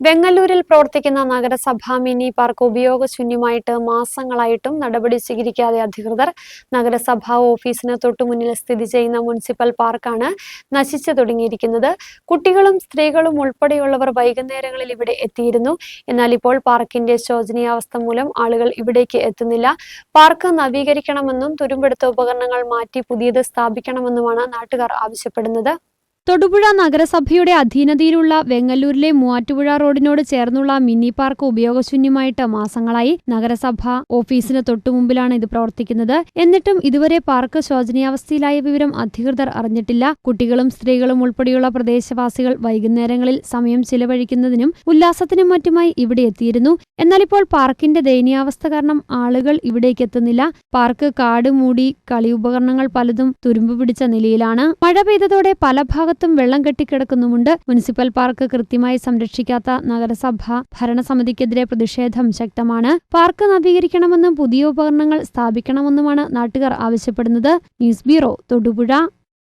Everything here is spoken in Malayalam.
വെങ്ങല്ലൂരിൽ പ്രവർത്തിക്കുന്ന നഗരസഭാ മിനി പാർക്ക് ഉപയോഗശൂന്യമായിട്ട് മാസങ്ങളായിട്ടും നടപടി സ്വീകരിക്കാതെ അധികൃതർ നഗരസഭാ ഓഫീസിന് തൊട്ടുമുന്നിൽ സ്ഥിതി ചെയ്യുന്ന മുനിസിപ്പൽ പാർക്കാണ് നശിച്ചു തുടങ്ങിയിരിക്കുന്നത്. കുട്ടികളും സ്ത്രീകളും ഉൾപ്പെടെയുള്ളവർ വൈകുന്നേരങ്ങളിൽ ഇവിടെ എത്തിയിരുന്നു. എന്നാൽ ഇപ്പോൾ പാർക്കിന്റെ ശോചനീയാവസ്ഥ മൂലം ആളുകൾ ഇവിടേക്ക് എത്തുന്നില്ല. പാർക്ക് നവീകരിക്കണമെന്നും തുരുമ്പെടുത്ത ഉപകരണങ്ങൾ മാറ്റി പുതിയത് സ്ഥാപിക്കണമെന്നുമാണ് നാട്ടുകാർ ആവശ്യപ്പെടുന്നത്. തൊടുപുഴ നഗരസഭയുടെ അധീനതയിലുള്ള വെങ്ങല്ലൂരിലെ മൂവാറ്റുപുഴ റോഡിനോട് ചേർന്നുള്ള മിനി പാർക്ക് ഉപയോഗശൂന്യമായിട്ട് മാസങ്ങളായി നഗരസഭ ഓഫീസിന് തൊട്ടുമുമ്പിലാണ് ഇത് പ്രവർത്തിക്കുന്നത്. എന്നിട്ടും ഇതുവരെ പാർക്ക് ശോചനീയാവസ്ഥയിലായ വിവരം അധികൃതർ അറിഞ്ഞിട്ടില്ല. കുട്ടികളും സ്ത്രീകളും ഉൾപ്പെടെയുള്ള പ്രദേശവാസികൾ വൈകുന്നേരങ്ങളിൽ സമയം ചിലവഴിക്കുന്നതിനും ഉല്ലാസത്തിനും മറ്റുമായി ഇവിടെ എത്തിയിരുന്നു. എന്നാലിപ്പോൾ പാർക്കിന്റെ ദയനീയാവസ്ഥ കാരണം ആളുകൾ ഇവിടേക്ക് എത്തുന്നില്ല. പാർക്ക് കാട് മൂടി കളി ഉപകരണങ്ങൾ പലതും തുരുമ്പ് പിടിച്ച നിലയിലാണ്. മഴ പെയ്തതോടെ പല ഭാഗത്തും വെള്ളം കെട്ടിക്കിടക്കുന്നുമുണ്ട്. മുനിസിപ്പൽ പാർക്ക് കൃത്യമായി സംരക്ഷിക്കാത്ത നഗരസഭ ഭരണസമിതിക്കെതിരെ പ്രതിഷേധം ശക്തമാണ്. പാർക്ക് നവീകരിക്കണമെന്നും പുതിയ ഉപകരണങ്ങൾ സ്ഥാപിക്കണമെന്നുമാണ് നാട്ടുകാർ ആവശ്യപ്പെടുന്നത്. News bureau Thodupuzha.